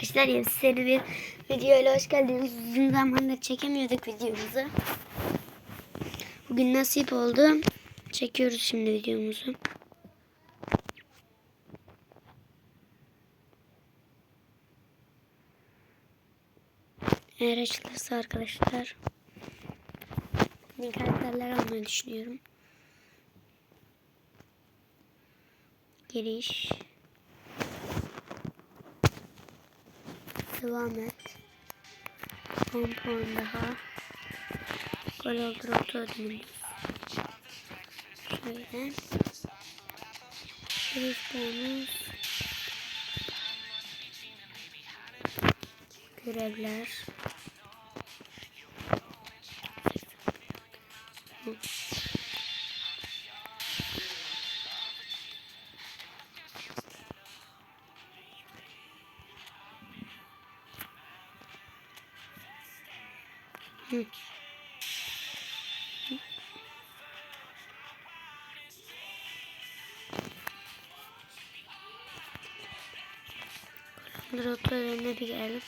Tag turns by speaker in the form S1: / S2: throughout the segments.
S1: arkadaşlar yeni seri bir videoyla hoş geldiniz. Uzun zamandır çekemiyorduk videomuzu. Bugün nasip oldu. Çekiyoruz şimdi videomuzu. Eğer açılırsa arkadaşlar yeni karakterler almayı düşünüyorum. Giriş. Devam et. 10 puan daha. Gol oldu ödülümüz. Şöyle. Bir puanımız. Görevler. Hı. Hı. Roto önüne bir gelip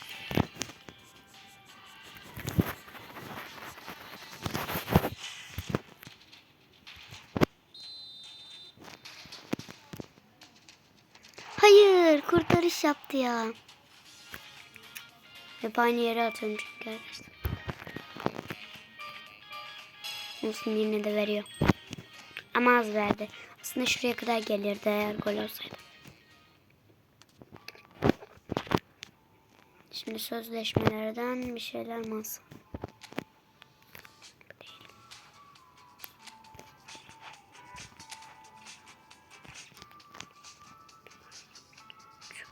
S1: Hayır kurtarış yaptı ya. Hep aynı yere atıyorum çünkü arkadaşlar. Olsun yine de veriyor. Ama az verdi. Aslında şuraya kadar gelirdi eğer gol olsaydı. Şimdi sözleşmelerden bir şeyler. Çok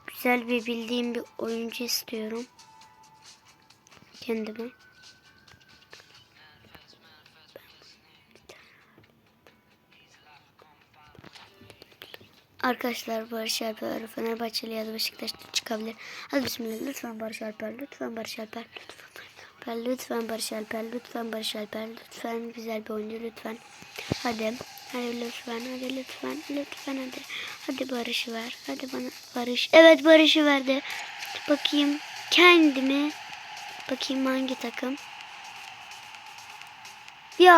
S1: güzel bir bildiğim bir oyuncu istiyorum. Kendime. Arkadaşlar Barış Alper Fenerbahçeli ya da Beşiktaş'ta çıkabilir. Hadi bismillah lütfen Barış Alper lütfen Barış Alper lütfen lütfen Barış Alper lütfen Barış Alper lütfen güzel bir oyuncu lütfen. Hadi hadi lütfen hadi lütfen lütfen hadi. Hadi Barış'ı ver. Hadi bana Barış. Evet Barış'ı verdi. Bakayım kendimi bakayım hangi takım. Ya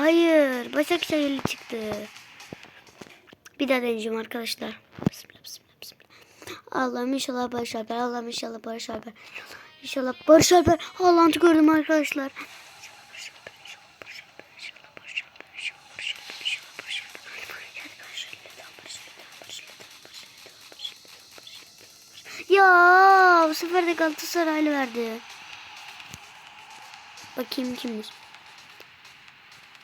S1: hayır. Başakşehirli çıktı. Bir daha deneyeceğim arkadaşlar. Bismillah, bismillah, bismillah. Allah'ım inşallah Barış Alper. Allah'ım inşallah Barış Alper. İnşallah Barış Alper. Allah'ını gördüm arkadaşlar. Ya bu sefer de Galatasaraylı verdi. Bakayım kimmiş.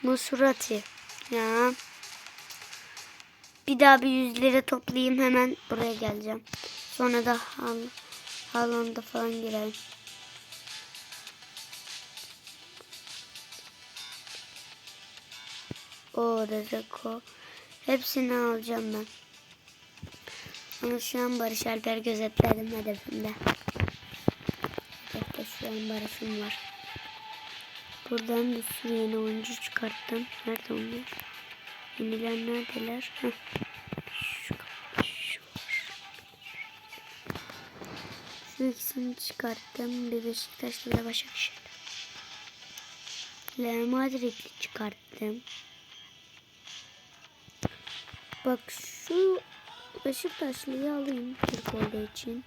S1: Musurati. Ya. Bir daha bir yüzleri toplayayım hemen buraya geleceğim. Sonra da hal Haaland'a falan girelim. O Rezeko. Hepsini alacağım ben. Ama şu an Barış Alper gözetledim hedefimde. Hedefte şu an Barış'ım var. Buradan bir sürü yeni oyuncu çıkarttım. Nerede onlar? Yeniler neredeler? Heh. Şu, şu. Şu ikisini çıkarttım. Bir Beşiktaş'la bir de. Real Madrid'i çıkarttım. Bak şu Beşiktaşlı'yı alayım Türk olduğu için.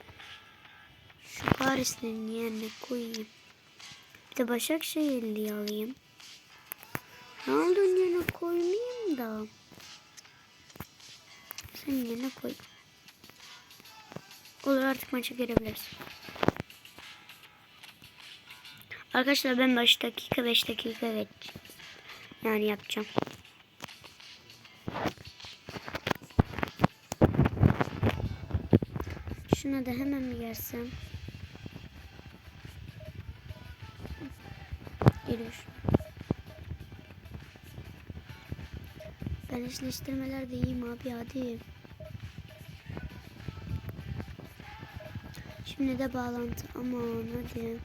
S1: Şu Paris'in yerine koyayım. Bir de Başakşehirli'yi alayım. Ronaldo'nun yerine koymayayım da. Sen yerine koy. Olur artık maça girebiliriz. Arkadaşlar ben 5 dakika 5 dakika evet. Yani yapacağım. Şuna da hemen bir yersem. Geliyor. Ben eşleştirmeler de iyiyim abi hadi. Şimdi de bağlantı. Aman hadi.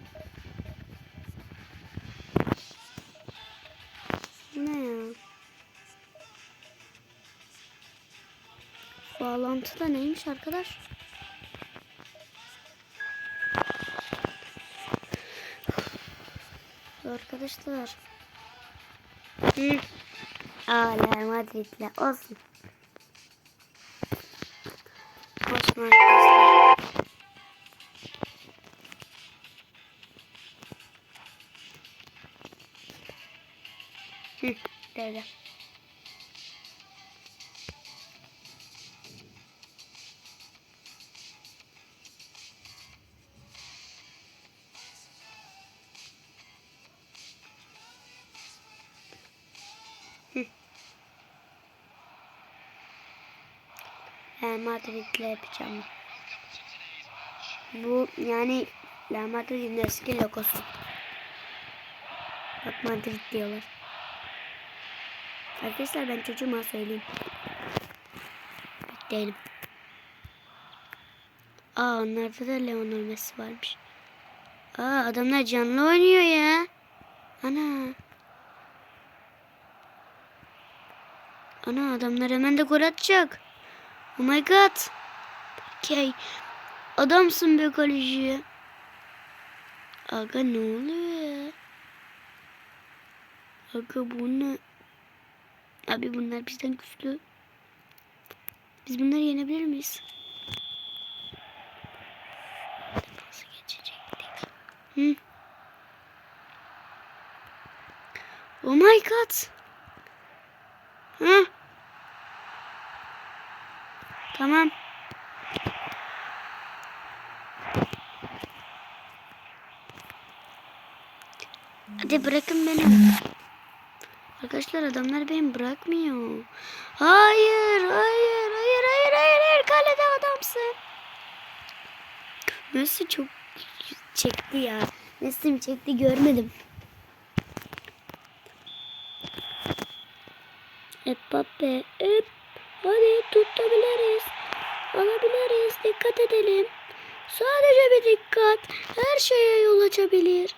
S1: Ne ya? Bağlantı da neymiş arkadaş? Arkadaşlar. Hı. Hala Madrid'le olsun. Olsun arkadaşlar. Hı, böyle. Real Madrid'le yapacağım. Bu yani Real Madrid'in eski logosu. Bak Madrid diyorlar. Arkadaşlar ben çocuğuma söyleyeyim. Değilim. Aa onlarda da Leonel Messi varmış. Aa adamlar canlı oynuyor ya. Ana. Ana adamlar hemen de gol atacak. Oh my god. Okay. Adamsın be kaleci. Aga ne oluyor ya? Aga bu ne? Abi bunlar bizden güçlü. Biz bunları yenebilir miyiz? Nasıl geçecektik? Hı? Oh my god. Hı? Tamam. Hadi bırakın beni. Arkadaşlar adamlar beni bırakmıyor. Hayır, hayır, hayır, hayır, hayır, hayır. Kalede adamsın. Messi çok çekti ya. Messi çekti görmedim. Mbappe, hep. Hadi tutabiliriz. Alabiliriz. Dikkat edelim. Sadece bir dikkat. Her şeye yol açabilir.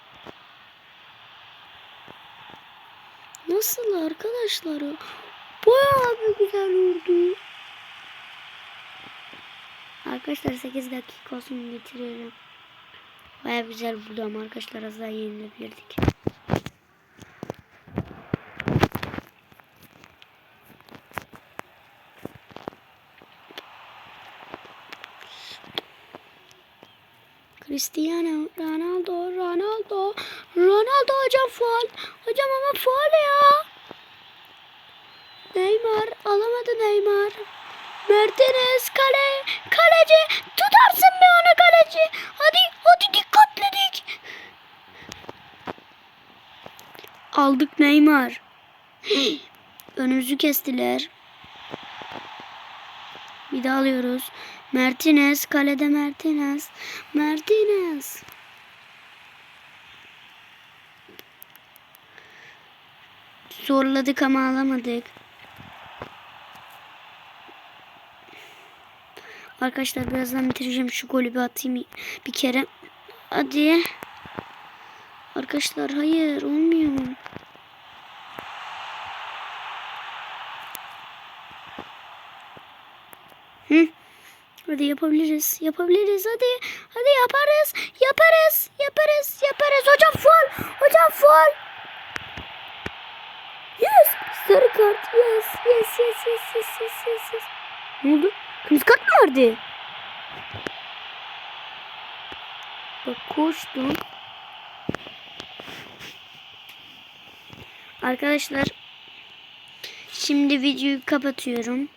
S1: Nasıl arkadaşlar? o? Bayağı bir güzel vurdu. Arkadaşlar 8 dakika olsun getiriyorum. Bayağı güzel vurdu ama arkadaşlar az daha yenilebilirdik. Cristiano Ronaldo Ronaldo Ronaldo hocam faul. Hocam ama faul ya. Neymar alamadı Neymar. Mertens kale kaleci. Tutarsın be onu kaleci. Hadi hadi dikkatledik aldık Neymar. Önümüzü kestiler daha alıyoruz. Martinez kalede Martinez. Martinez. Zorladık ama alamadık. Arkadaşlar birazdan bitireceğim. Şu golü bir atayım bir kere. Hadi. Arkadaşlar hayır olmuyor. Hı? Hadi yapabiliriz. Yapabiliriz. Hadi. Hadi yaparız. Yaparız. Yaparız. Yaparız. Hocam full. Hocam full. Yes. Sarı kart. Yes. Yes. Yes. Yes. Yes. Yes. Yes. yes. Ne oldu? Kırmızı kart mı vardı? Bak koştum. Arkadaşlar şimdi videoyu kapatıyorum.